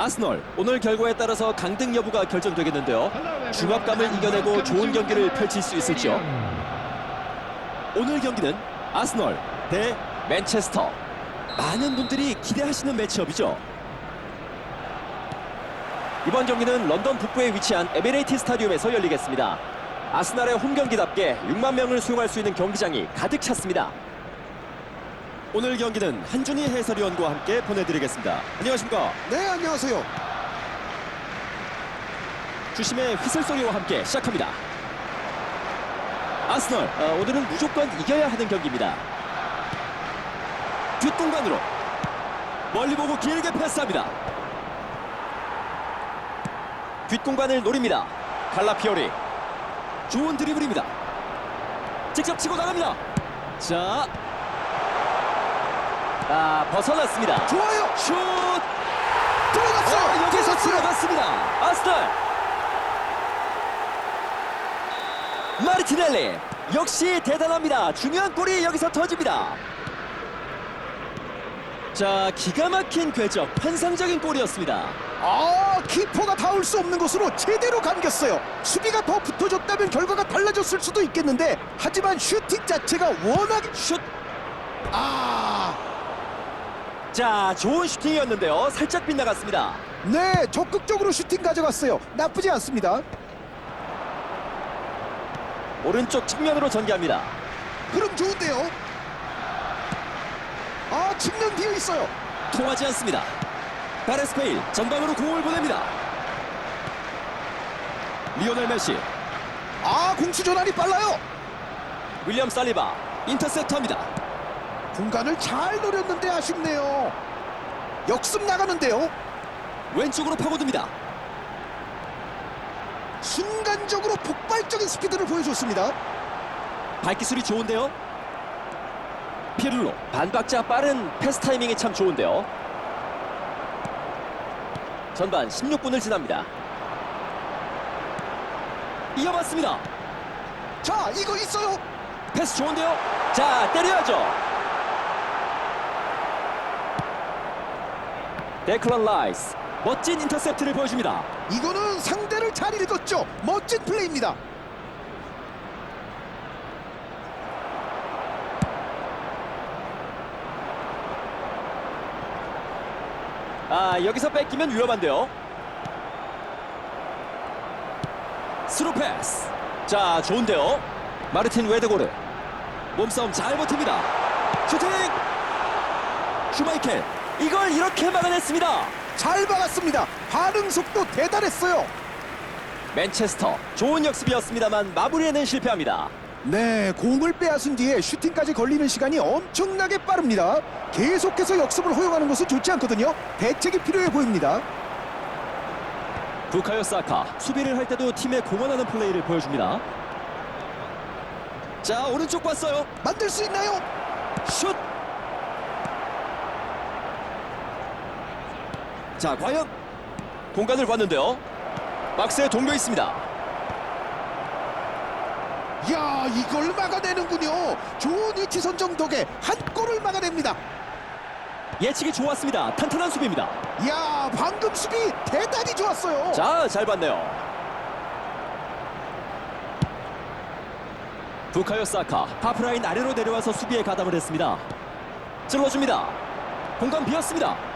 아스널 오늘 결과에 따라서 강등 여부가 결정되겠는데요. 중압감을 이겨내고 좋은 경기를 펼칠 수 있을지요. 오늘 경기는 아스널 대 맨체스터. 많은 분들이 기대하시는 매치업이죠. 이번 경기는 런던 북부에 위치한 에미레이티 스타디움에서 열리겠습니다. 아스날의 홈 경기답게 6만 명을 수용할 수 있는 경기장이 가득 찼습니다. 오늘 경기는 한준희 해설위원과 함께 보내드리겠습니다. 안녕하십니까? 네, 안녕하세요. 주심의 휘슬 소리와 함께 시작합니다. 아스널 어, 오늘은 무조건 이겨야 하는 경기입니다. 뒷공간으로 멀리 보고 길게 패스합니다. 뒷공간을 노립니다. 칼라피오리 좋은 드리블입니다. 직접 치고 나갑니다. 자, 아 벗어났습니다. 좋아요. 슛! 들어갔어요. 어, 여기서. 들어갔습니다. 아스널. 마르티넬리 역시 대단합니다. 중요한 골이 여기서 터집니다. 자, 기가 막힌 궤적, 환상적인 골이었습니다. 아, 키퍼가 닿을 수 없는 곳으로 제대로 감겼어요. 수비가 더 붙어줬다면 결과가 달라졌을 수도 있겠는데 하지만 슈팅 자체가 워낙 슛! 아, 자, 좋은 슈팅이었는데요. 살짝 빗나갔습니다. 네, 적극적으로 슈팅 가져갔어요. 나쁘지 않습니다. 오른쪽 측면으로 전개합니다. 흐름 좋은데요. 아, 측면 비어 있어요. 통하지 않습니다. 가레스페일 전방으로 공을 보냅니다. 리오넬 메시 아, 공수 전환이 빨라요. 윌리엄 살리바 인터셉터입니다. 공간을 잘 노렸는데 아쉽네요. 역습 나가는데요. 왼쪽으로 파고듭니다. 순간적으로 폭발적인 스피드를 보여줬습니다. 발기술이 좋은데요. 피르로 반박자 빠른 패스 타이밍이 참 좋은데요. 전반 16분을 지납니다. 이어봤습니다. 자, 이거 있어요. 패스 좋은데요. 자 때려야죠. 데클런 라이스. 멋진 인터셉트를 보여줍니다. 이거는 상대를 잘 읽었죠. 멋진 플레이입니다. 아 여기서 뺏기면 위험한데요. 스루 패스. 자 좋은데요. 마르틴 웨드고르 몸싸움 잘 버팁니다. 슈팅! 슈마이켈 이걸 이렇게 막아냈습니다 잘 막았습니다. 반응 속도 대단했어요. 맨체스터 좋은 역습이었습니다만 마무리에는 실패합니다 네, 공을 빼앗은 뒤에 슈팅까지 걸리는 시간이 엄청나게 빠릅니다. 계속해서 역습을 허용하는 것은 좋지 않거든요. 대책이 필요해 보입니다. 부카요 사카 수비를 할 때도 팀에 공헌하는 플레이를 보여줍니다 자 오른쪽 봤어요 만들 수 있나요? 슛! 자, 과연 공간을 봤는데요. 박스에 동료 있습니다. 야, 이걸 막아내는군요. 좋은 위치 선정 덕에 한 골을 막아냅니다. 예측이 좋았습니다. 탄탄한 수비입니다. 야, 방금 수비 대단히 좋았어요. 자, 잘 봤네요. 부카요 사카 하프라인 아래로 내려와서 수비에 가담을 했습니다. 찔러줍니다. 공간 비었습니다.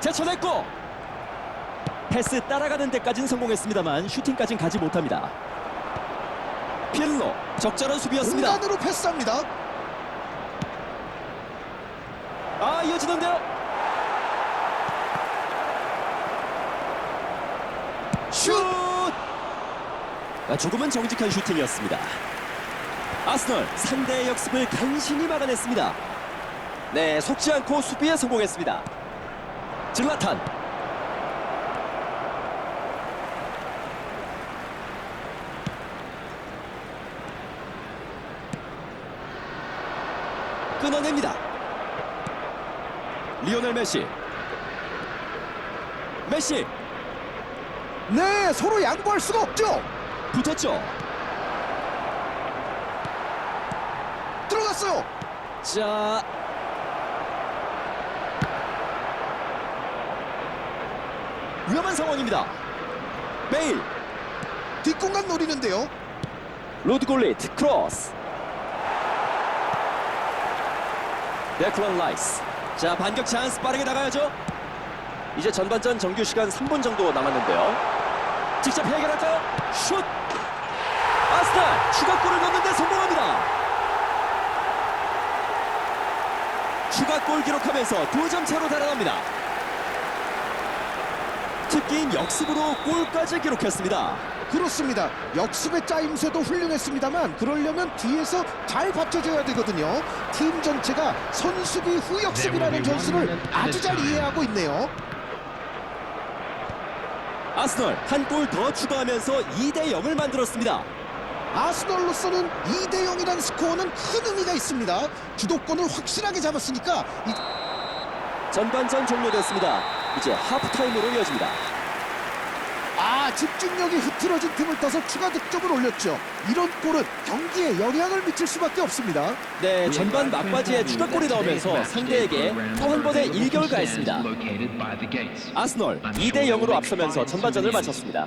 제쳐냈고 패스 따라가는 데까지는 성공했습니다만 슈팅까지는 가지 못합니다. 필로 적절한 수비였습니다. 공간으로 패스합니다. 아 이어지는데요. 슛! 아, 조금은 정직한 슈팅이었습니다. 아스널 상대의 역습을 간신히 막아냈습니다. 네, 속지 않고 수비에 성공했습니다. 질라탄 끊어냅니다. 리오넬 메시 메시 네, 서로 양보할 수가 없죠. 붙었죠. 들어갔어요. 자 위험한 상황입니다. 베일, 뒷공간 노리는데요. 로드 골리트 크로스. 데클런 라이스. 자 반격 찬스 빠르게 나가야죠. 이제 전반전 정규 시간 3분 정도 남았는데요. 직접 해결할까요? 슛. 아스날 추가골을 넣는데 성공합니다. 추가골 기록하면서 두 점 차로 달아납니다. 특기인 역습으로 골까지 기록했습니다. 그렇습니다. 역습의 짜임새도 훌륭했습니다만 그러려면 뒤에서 잘 받쳐줘야 되거든요. 팀 전체가 선수비 후 역습이라는 전술을 아주 잘 이해하고 있네요. 아스널 한 골 더 추가하면서 2대 0을 만들었습니다. 아스널로서는 2대 0이라는 스코어는 큰 의미가 있습니다. 주도권을 확실하게 잡았으니까 이 전반전 종료됐습니다. 이제 하프타임으로 이어집니다. 아 집중력이 흐트러진 틈을 타서 추가 득점을 올렸죠. 이런 골은 경기에 영향을 미칠 수밖에 없습니다. 네, 전반 막바지에 추가골이 나오면서 상대에게 또 한 번의 일격을 가했습니다. 아스널 2대 0으로 앞서면서 전반전을 마쳤습니다.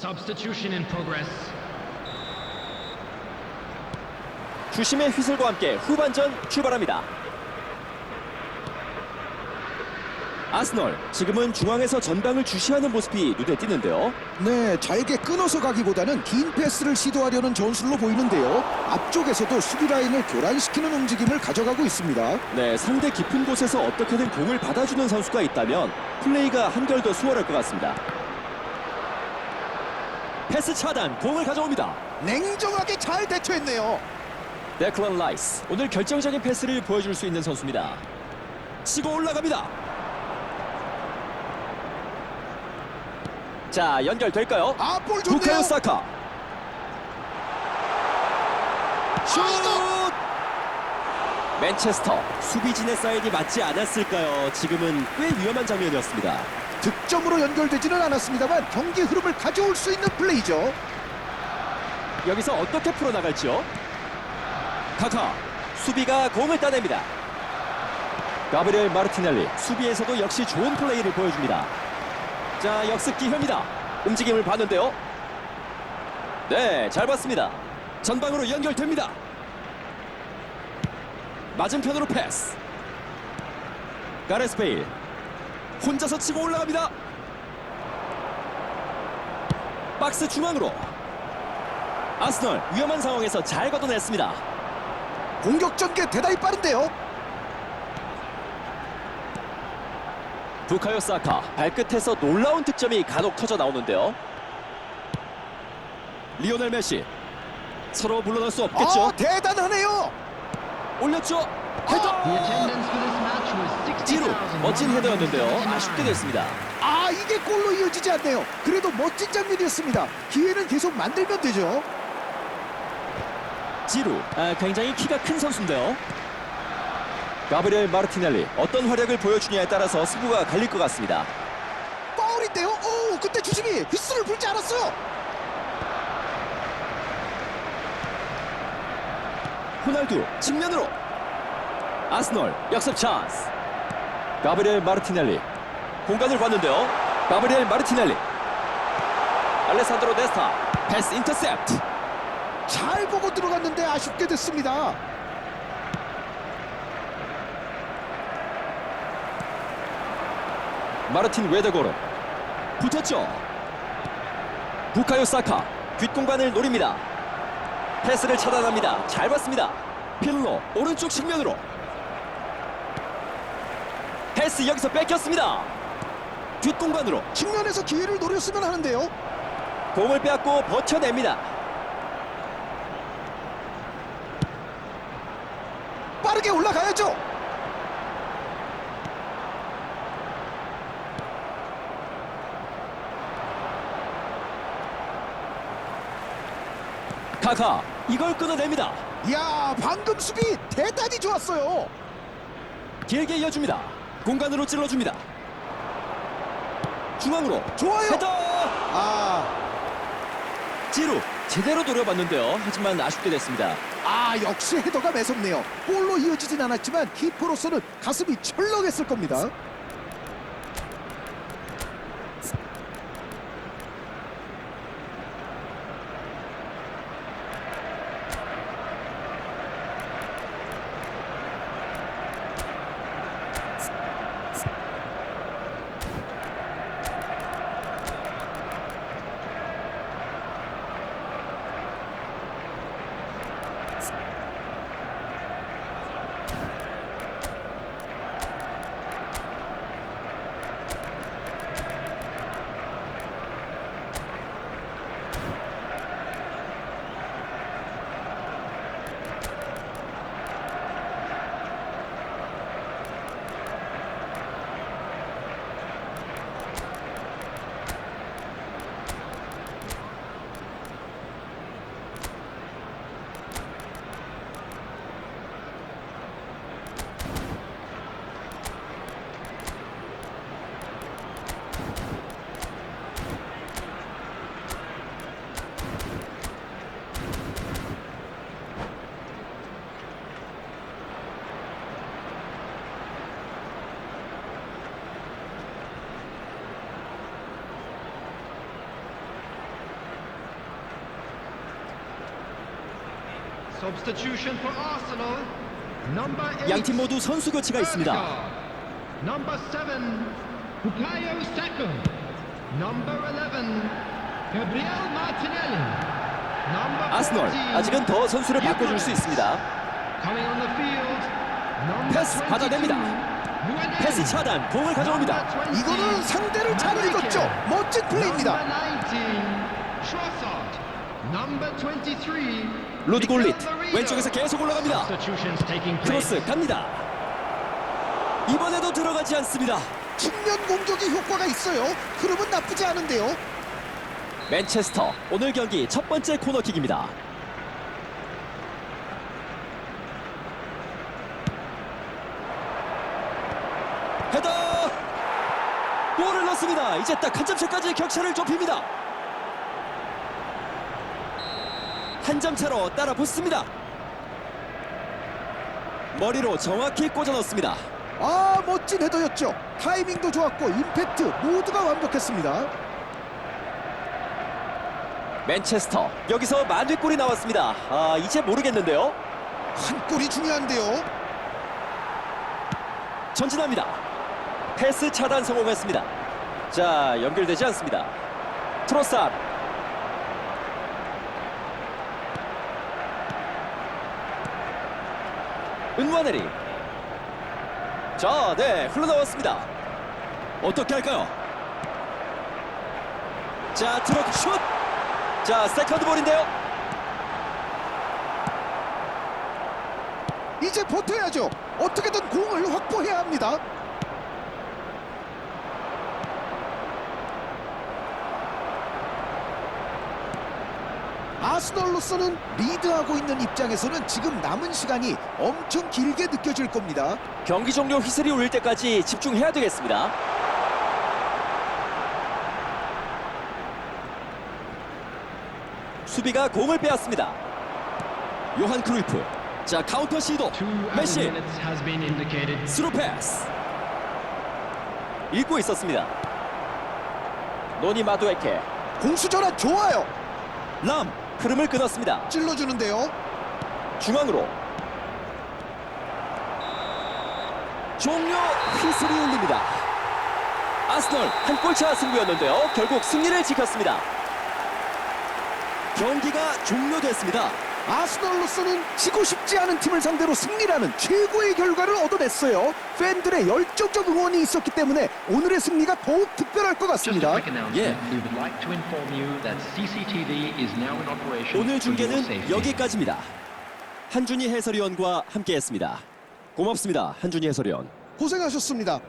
Substitution in progress. 주심의 휘슬과 함께 후반전 출발합니다. 아스널 지금은 중앙에서 전방을 주시하는 모습이 눈에 띄는데요. 네, 잘게 끊어서 가기보다는 긴 패스를 시도하려는 전술로 보이는데요. 앞쪽에서도 수비 라인을 교란시키는 움직임을 가져가고 있습니다. 네, 상대 깊은 곳에서 어떻게든 공을 받아주는 선수가 있다면 플레이가 한결 더 수월할 것 같습니다. 패스 차단, 공을 가져옵니다. 냉정하게 잘 대처했네요. 데클런 라이스, 오늘 결정적인 패스를 보여줄 수 있는 선수입니다. 치고 올라갑니다. 자, 연결될까요? 아, 볼 좋네요. 부카요 사카. 슛! 맨체스터 수비진의 사인이 맞지 않았을까요? 지금은 꽤 위험한 장면이었습니다. 득점으로 연결되지는 않았습니다만 경기 흐름을 가져올 수 있는 플레이죠. 여기서 어떻게 풀어나갈지요? 카카 수비가 공을 따냅니다. 가브리엘 마르티넬리 수비에서도 역시 좋은 플레이를 보여줍니다. 자 역습 기회입니다. 움직임을 봤는데요. 네, 잘 봤습니다. 전방으로 연결됩니다. 맞은편으로 패스. 가레스 베일 혼자서 치고 올라갑니다. 박스 중앙으로 아스널 위험한 상황에서 잘 걷어냈습니다. 공격 전개 대단히 빠른데요. 부카요 사카 발끝에서 놀라운 득점이 간혹 터져 나오는데요. 리오넬 메시 서로 물러날 수 없겠죠. 아, 대단하네요. 올렸죠. 지루 60,000. 멋진 헤더였는데요. 아쉽게 됐습니다. 아, 이게 골로 이어지지 않네요. 그래도 멋진 장면이었습니다. 기회는 계속 만들면 되죠. 지루 아, 굉장히 키가 큰 선수인데요. 가브리엘 마르티넬리 어떤 활약을 보여주냐에 따라서 승부가 갈릴 것 같습니다. 파울인데요. 오, 그때 주심이 휘슬을 불지 않았어요. 호날두 측면으로 아스널 역습 찬스. 가브리엘 마르티넬리. 공간을 봤는데요. 가브리엘 마르티넬리. 알레산드로 데스타. 패스 인터셉트. 잘 보고 들어갔는데 아쉽게 됐습니다. 마르틴 웨데고르. 붙었죠. 부카요 사카. 뒷공간을 노립니다. 패스를 차단합니다. 잘 봤습니다. 필로 오른쪽 측면으로 패스 여기서 뺏겼습니다 뒷공간으로 측면에서 기회를 노렸으면 하는데요. 공을 빼앗고 버텨냅니다 빠르게 올라가야죠. 카카 이걸 끊어냅니다 이야, 방금 수비 대단히 좋았어요. 길게 이어줍니다 공간으로 찔러줍니다 중앙으로 좋아요. 헤더 아, 지루 제대로 노려봤는데요. 하지만 아쉽게 됐습니다. 아 역시 헤더가 매섭네요. 골로 이어지진 않았지만 키퍼로서는 가슴이 철렁했을 겁니다. 양팀 모두 선수 교체가 있습니다. Odegaard. Number seven, Bukayo Saka. Number 11, Gabriel Martinelli. Number 아스널 14, 아직은 더 선수를 바꿔줄 수 있습니다. Coming on the field. Number 패스 22, 받아냅니다. 패스 차단 공을 가져옵니다. Number 20, 이거는 상대를 잘 읽었죠. 멋진 플레이입니다. Number 19, Trossard. Number 23, 로드 골릿. 왼쪽에서 계속 올라갑니다. 크로스 갑니다. 이번에도 들어가지 않습니다. 측면 공격이 효과가 있어요. 흐름은 나쁘지 않은데요. 맨체스터 오늘 경기 첫 번째 코너킥입니다. 헤더 골을 넣습니다. 이제 딱 한 점차까지 격차를 좁힙니다. 한 점 차로 따라 붙습니다. 머리로 정확히 꽂아 넣습니다. 아 멋진 헤더였죠. 타이밍도 좋았고 임팩트 모두가 완벽했습니다. 맨체스터 여기서 만회골이 나왔습니다. 아 이제 모르겠는데요. 한 골이 중요한데요. 전진합니다. 패스 차단 성공했습니다. 자, 연결되지 않습니다. 트로사 은와네리. 자, 네, 흘러나왔습니다. 어떻게 할까요? 자, 트럭 슛! 자, 세컨드 볼인데요. 이제 버텨야죠. 어떻게든 공을 확보해야 합니다. 아스널로서는 리드하고 있는 입장에서는 지금 남은 시간이 엄청 길게 느껴질 겁니다. 경기 종료 휘슬이 울릴 때까지 집중해야 되겠습니다. 수비가 공을 빼앗습니다. 요한 크루이프. 자 카운터 시도. 메시. 스루 패스. 읽고 있었습니다. 노니 마두에케. 공수 전환 좋아요. 람 흐름을 끊었습니다. 찔러주는데요. 중앙으로. 종료 휘슬이 울립니다. 아스널 한 골차 승부였는데요. 결국 승리를 지켰습니다. 경기가 종료됐습니다. 아스널로서는 지고 싶지 않은 팀을 상대로 승리라는 최고의 결과를 얻어냈어요. 팬들의 열정적 응원이 있었기 때문에 오늘의 승리가 더욱 특별할 것 같습니다. operation 오늘 중계는. 여기까지입니다. 한준희 해설위원과 함께했습니다. 고맙습니다. 한준희 해설위원. 고생하셨습니다.